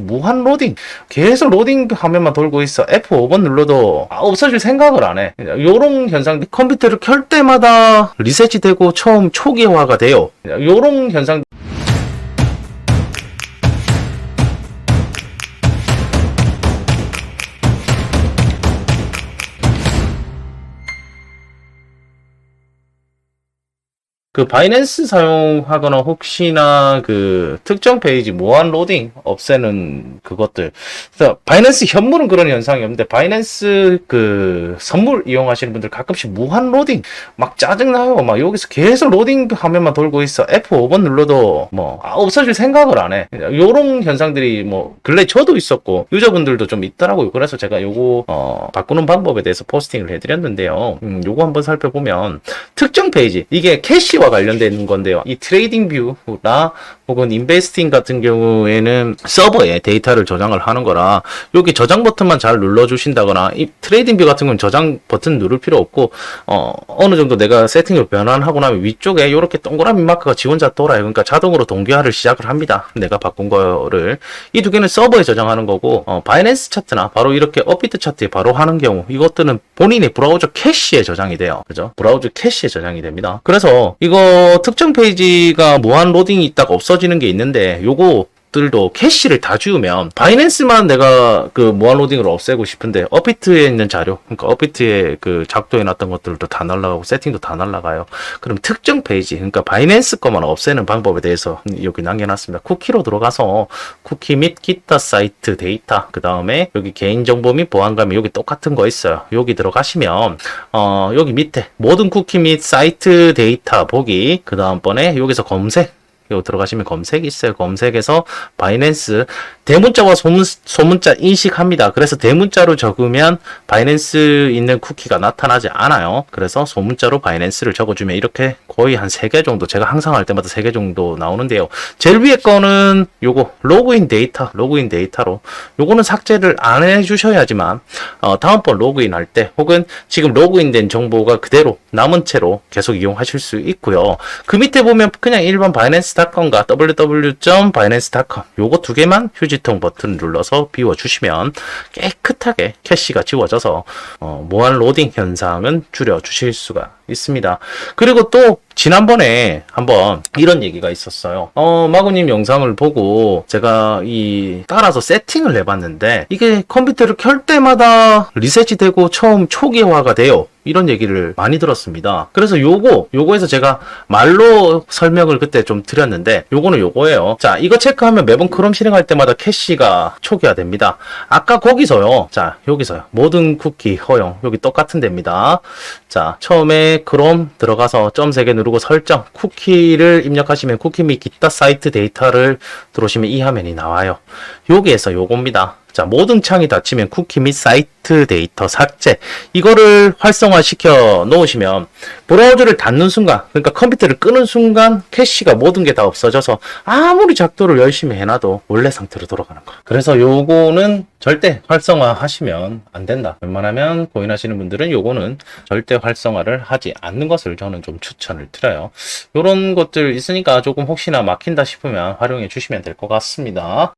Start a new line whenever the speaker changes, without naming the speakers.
무한 로딩. 계속 로딩 화면만 돌고 있어. F5번 눌러도 아, 없어질 생각을 안해. 요런 현상 컴퓨터를 켤 때마다 리셋이 되고 처음 초기화가 돼요. 요런 현상 그 바이낸스 사용하거나 혹시나 그 특정 페이지 무한 로딩 없애는 그것들. 그래서 바이낸스 현물은 그런 현상이 없는데 바이낸스 그 선물 이용하시는 분들 가끔씩 무한 로딩 막 짜증나요. 막 여기서 계속 로딩 화면만 돌고 있어. F5번 눌러도 뭐 아, 없어질 생각을 안 해. 요런 현상들이 뭐 근래 저도 있었고 유저분들도 좀 있더라고요. 그래서 제가 요거 어 바꾸는 방법에 대해서 포스팅을 해드렸는데요. 음, 요거 한번 살펴보면 특정 페이지 이게 캐시와 관련된 건데요. 이 트레이딩 뷰나 혹은 인베스팅 같은 경우에는 서버에 데이터를 저장을 하는 거라 여기 저장 버튼만 잘 눌러 주신다거나 이 트레이딩 뷰 같은 건 저장 버튼 누를 필요 없고 어 어느 정도 내가 세팅을 변환하고 나면 위쪽에 이렇게 동그라미 마크가 지 혼자 돌아요. 그러니까 자동으로 동기화를 시작을 합니다. 내가 바꾼 거를 이 두 개는 서버에 저장하는 거고 어 바이낸스 차트나 바로 이렇게 업비트 차트에 바로 하는 경우 이것들은 본인의 브라우저 캐시에 저장이 돼요. 그죠? 브라우저 캐시에 저장이 됩니다. 그래서 이거 특정 페이지가 무한 로딩이 있다가 없어 지는 게 있는데 요거 들도 캐시를 다 지우면 바이낸스만 내가 그 무한 로딩을 없애고 싶은데 업비트에 있는 자료 그러니까 업비트에 그 작동해 놨던 것들도 다 날라가고 세팅도 다 날라가요. 그럼 특정 페이지 그러니까 바이낸스 것만 없애는 방법에 대해서 여기 남겨놨습니다. 쿠키로 들어가서 쿠키 및 기타 사이트 데이터 그 다음에 여기 개인정보 및 보안감이 여기 똑같은 거 있어요. 여기 들어가시면 어 여기 밑에 모든 쿠키 및 사이트 데이터 보기 그 다음번에 여기서 검색 요 들어가시면 검색이 있어요. 검색에서 바이낸스 대문자와 소문, 소문자 인식합니다. 그래서 대문자로 적으면 바이낸스 있는 쿠키가 나타나지 않아요. 그래서 소문자로 바이낸스를 적어주면 이렇게 거의 한 3개 정도 제가 항상 할 때마다 3개 정도 나오는데요. 제일 위에 거는 요거 로그인 데이터 로그인 데이터로 요거는 삭제를 안 해주셔야지만 어, 다음번 로그인 할 때 혹은 지금 로그인된 정보가 그대로 남은 채로 계속 이용하실 수 있고요. 그 밑에 보면 그냥 일반 바이낸스 닷컴과 www.binance.com 요거 두 개만 휴지통 버튼 눌러서 비워주시면 깨끗하게 캐시가 지워져서 어, 무한 로딩 현상은 줄여 주실 수가 있습니다. 그리고 또 지난번에 한번 이런 얘기가 있었어요. 어, 마구님 영상을 보고 제가 이 따라서 세팅을 해봤는데 이게 컴퓨터를 켤 때마다 리셋이 되고 처음 초기화가 돼요. 이런 얘기를 많이 들었습니다. 그래서 요거, 요거에서 제가 말로 설명을 그때 좀 드렸는데, 요거는 요거예요. 자, 이거 체크하면 매번 크롬 실행할 때마다 캐시가 초기화됩니다. 아까 거기서요. 자, 여기서요. 모든 쿠키 허용. 여기 똑같은 데입니다. 자, 처음에 크롬 들어가서 점 3개 누르고 설정. 쿠키를 입력하시면 쿠키 및 기타 사이트 데이터를 들어오시면 이 화면이 나와요. 여기에서 요겁니다. 자, 모든 창이 닫히면 쿠키 및 사이트 데이터 삭제. 이거를 활성화시켜 놓으시면 브라우저를 닫는 순간, 그러니까 컴퓨터를 끄는 순간 캐시가 모든 게 다 없어져서 아무리 작도를 열심히 해놔도 원래 상태로 돌아가는 거야. 그래서 요거는 절대 활성화 하시면 안 된다. 웬만하면 고인하시는 분들은 요거는 절대 활성화를 하지 않는 것을 저는 좀 추천을 드려요. 요런 것들 있으니까 조금 혹시나 막힌다 싶으면 활용해 주시면 될 것 같습니다.